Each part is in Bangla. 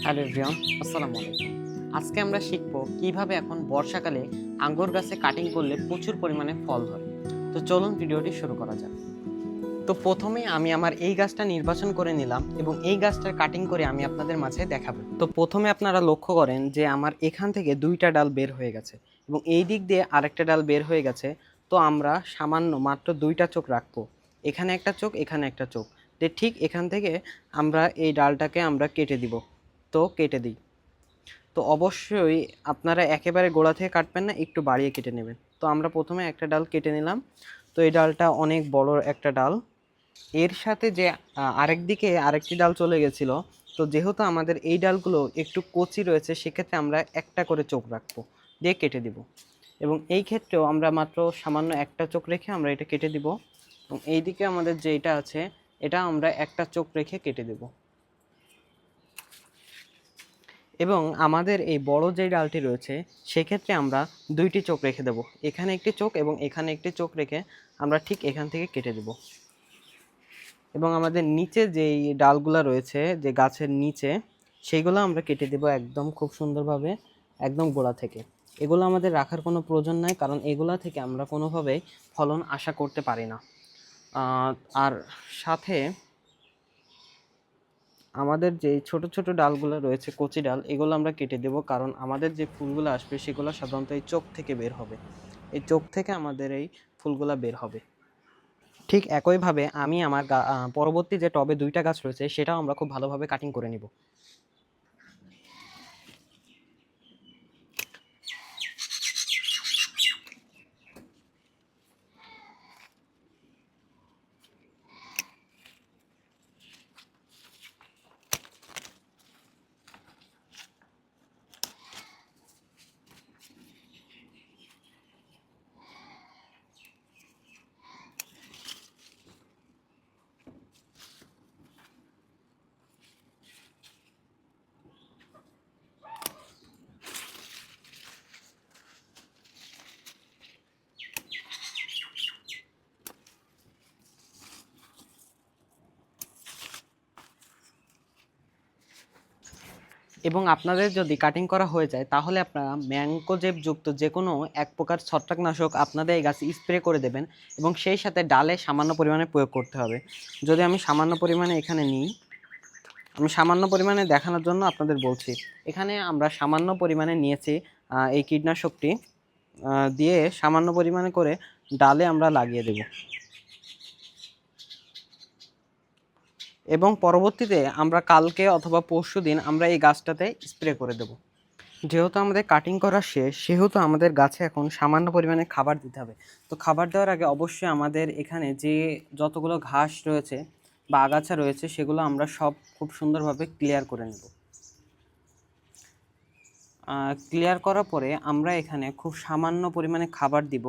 হ্যালো এভরিওয়ান, আসসালামু আলাইকুম। আজকে আমরা শিখব কীভাবে এখন বর্ষাকালে আঙ্গুর গাছে কাটিং করলে প্রচুর পরিমাণে ফল ধরে। তো চলুন ভিডিওটি শুরু করা যাক। তো প্রথমে আমি আমার এই গাছটা নির্বাচন করে নিলাম এবং এই গাছটার কাটিং করে আমি আপনাদের মাঝে দেখাবো। তো প্রথমে আপনারা লক্ষ্য করেন যে আমার এখান থেকে দুইটা ডাল বের হয়ে গেছে এবং এই দিক দিয়ে আরেকটা ডাল বের হয়ে গেছে। তো আমরা সামান্য মাত্র দুইটা চোখ রাখব। এখানে একটা চোখ, এখানে একটা চোখ। ঠিক এখান থেকে আমরা এই ডালটাকে আমরা কেটে দিব। তো কেটে দিই। তো অবশ্যই আপনারা একেবারে গোড়া থেকে কাটবেন না, একটু বাড়িয়ে কেটে নেবেন। তো আমরা প্রথমে একটা ডাল কেটে নিলাম। তো এই ডালটা অনেক বড় একটা ডাল। এর সাথে যে আরেক দিকে আরেকটি ডাল চলে গেছিল। তো যেহেতু আমাদের এই ডালগুলো একটু কচি রয়েছে, সেক্ষেত্রে আমরা একটা করে চোখ রাখব, দিয়ে কেটে দিব। এবং এই ক্ষেত্রেও আমরা মাত্র সামান্য একটা চোখ রেখে আমরা এটা কেটে দিব। এবং এই দিকে আমাদের যে এটা আছে, এটা আমরা একটা চোখ রেখে কেটে দেব। এবং আমাদের এই বড় যে ডালটি রয়েছে, সেক্ষেত্রে আমরা দুইটি চোখ রেখে দেব। এখানে একটি চোখ এবং এখানে একটি চোখ রেখে আমরা ঠিক এখান থেকে কেটে দেব। এবং আমাদের নিচে যেই ডালগুলো রয়েছে, যে গাছের নিচে, সেইগুলো আমরা কেটে দেব একদম খুব সুন্দরভাবে, একদম গোড়া থেকে। এগুলো আমাদের রাখার কোনো প্রয়োজন নাই, কারণ এগুলা থেকে আমরা কোনোভাবেই ফলন আশা করতে পারি না। আর সাথে আমাদের যে ছোট ছোট ডালগুলো রয়েছে, কচি ডাল, এগুলো আমরা কেটে দেব। কারণ আমাদের যে ফুলগুলো আসবে, সেগুলো সাধারণত এই চোখ থেকে বের হবে। এই চোখ থেকে আমাদের এই ফুলগুলো বের হবে। ঠিক একইভাবে আমি আমার পরবর্তী যে টবে দুইটা গাছ রয়েছে, সেটাও আমরা খুব ভালোভাবে কাটিং করে নিব। এবং আপনাদের যদি কাটিং করা হয়ে যায়, তাহলে আপনারা ম্যাংকোজেব যুক্ত যে কোনো এক প্রকার ছত্রাকনাশক আপনাদের এই গাছে স্প্রে করে দেবেন এবং সেই সাথে ডালে সামান্য পরিমাণে প্রয়োগ করতে হবে। যদি আমি সামান্য পরিমাণে এখানে নিই, আমি সামান্য পরিমাণে দেখানোর জন্য আপনাদের বলছি, এখানে আমরা সামান্য পরিমাণে নিয়েছি এই কীটনাশকটি দিয়ে সামান্য পরিমাণে করে ডালে আমরা লাগিয়ে দেব। এবং পরবর্তীতে আমরা কালকে অথবা পরশু দিন আমরা এই গাছটাতে স্প্রে করে দেব। যেহেতু আমাদের কাটিং করা শেষ, সেহেতু আমাদের গাছে এখন সামান্য পরিমাণে খাবার দিতে হবে। তো খাবার দেওয়ার আগে অবশ্যই আমাদের এখানে যে যতগুলো ঘাস রয়েছে বা আগাছা রয়েছে, সেগুলো আমরা সব খুব সুন্দরভাবে ক্লিয়ার করে নেব। ক্লিয়ার করার পরে আমরা এখানে খুব সামান্য পরিমাণে খাবার দিব।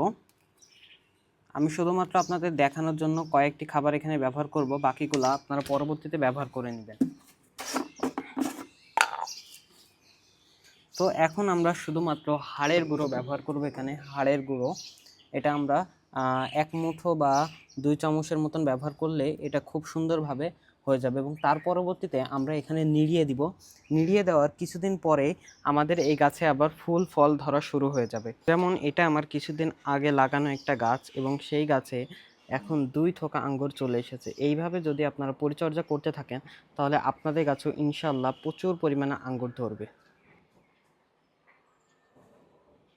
আমি শুধুমাত্র আপনাদের দেখানোর জন্য কয়েকটি খাবার এখানে ব্যবহার করব, বাকিগুলো আপনারা পরবর্তীতে ব্যবহার করে নেবেন। তো এখন আমরা শুধুমাত্র হাড়ের গুঁড়ো ব্যবহার করব এখানে, হাড়ের গুঁড়ো। এটা আমরা এক মুঠো বা দুই চামচের মতন ব্যবহার করলে এটা খুব সুন্দরভাবে হয়ে যাবে এবং তার পরবর্তীতে আমরা এখানে নিড়িয়ে দিব। নিড়িয়ে দেওয়ার কিছুদিন পরে আমাদের এই গাছে আবার ফুল, ফল ধরা শুরু হয়ে যাবে। যেমন এটা আমার কিছুদিন আগে লাগানো একটা গাছ এবং সেই গাছে এখন দুই থোকা আঙ্গুর চলে এসেছে। এইভাবে যদি আপনারা পরিচর্যা করতে থাকেন, তাহলে আপনাদের গাছেও ইনশাল্লাহ প্রচুর পরিমাণে আঙ্গুর ধরবে।